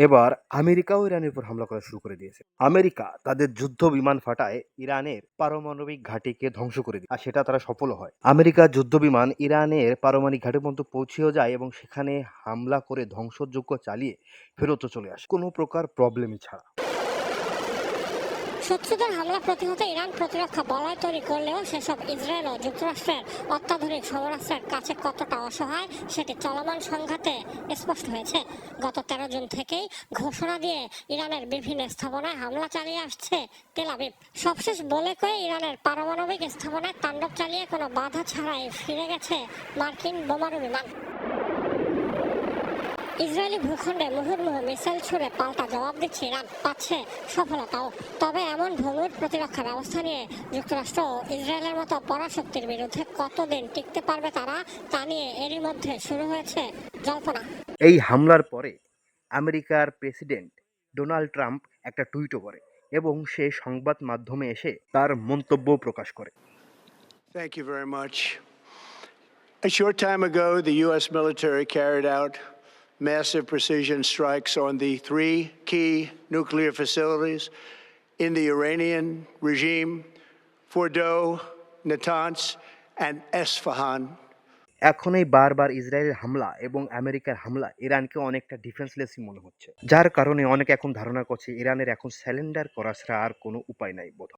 এবার আমেরিকাও ইরানের উপর হামলা করা শুরু করে দিয়েছে। আমেরিকা তাদের যুদ্ধ বিমান ফাটায় ইরানের পারমাণবিক ঘাটিকে ধ্বংস করে দিয়ে আর সেটা তারা সফল হয়। আমেরিকার যুদ্ধ বিমান ইরানের পারমাণবিক ঘাটি পর্যন্ত পৌঁছেও যায় এবং সেখানে হামলা করে ধ্বংসযোগ্য চালিয়ে ফেরত চলে আসে। কোনো প্রকার প্রবলেমই ছাড়া। শত্রুদের হামলা প্রতিহত ইরান প্রতিরক্ষা বলয় তৈরি করলেও সেসব ইসরায়েল ও যুক্তরাষ্ট্রের অত্যাধুনিক সমরাস্ত্রের কাছে কতটা অসহায় সেটি চলমান সংঘাতে স্পষ্ট হয়েছে। গত তেরো জুন থেকেই ঘোষণা দিয়ে ইরানের বিভিন্ন স্থাপনায় হামলা চালিয়ে আসছে তেল আবিব। সবশেষ বলে কয়ে ইরানের পারমাণবিক স্থাপনায় তাণ্ডব চালিয়ে কোনো বাধা ছাড়াই ফিরে গেছে মার্কিন বোমারু বিমান। ইসরায়েলি ভূখণ্ডে মুহুর্মুহু মিসাইল ছুড়ে পাল্টা জবাব দিচ্ছে ইরান পাচ্ছে সফলতাও তবে এমন ভঙ্গুর প্রতিরক্ষা ব্যবস্থা নিয়ে যুক্তরাষ্ট্র ও ইসরায়েলের মতো পরাশক্তির বিরুদ্ধে কতদিন টিকতে পারবে তারা তা নিয়ে এরই মধ্যে শুরু হয়েছে জল্পনা এই হামলার পরে আমেরিকার প্রেসিডেন্ট ডোনাল্ড ট্রাম্প একটা টুইটও করে এবং সে সংবাদ মাধ্যমে এসে তার মন্তব্য প্রকাশ করে Thank you very much. A short time ago, the U.S. military carried out massive precision strikes on the three key nuclear facilities in the Iranian regime Fordow, Natanz, and Esfahan. এখন এই বারবার ইসরায়েলের হামলা এবং আমেরিকার হামলা ইরানকে অনেকটা ডিফেন্সলেসই মনে হচ্ছে যার কারণে অনেকে এখন ধারণা করছে ইরানের এখন স্যালেন্ডার করা ছাড়া আর কোনো উপায় নাই বোধ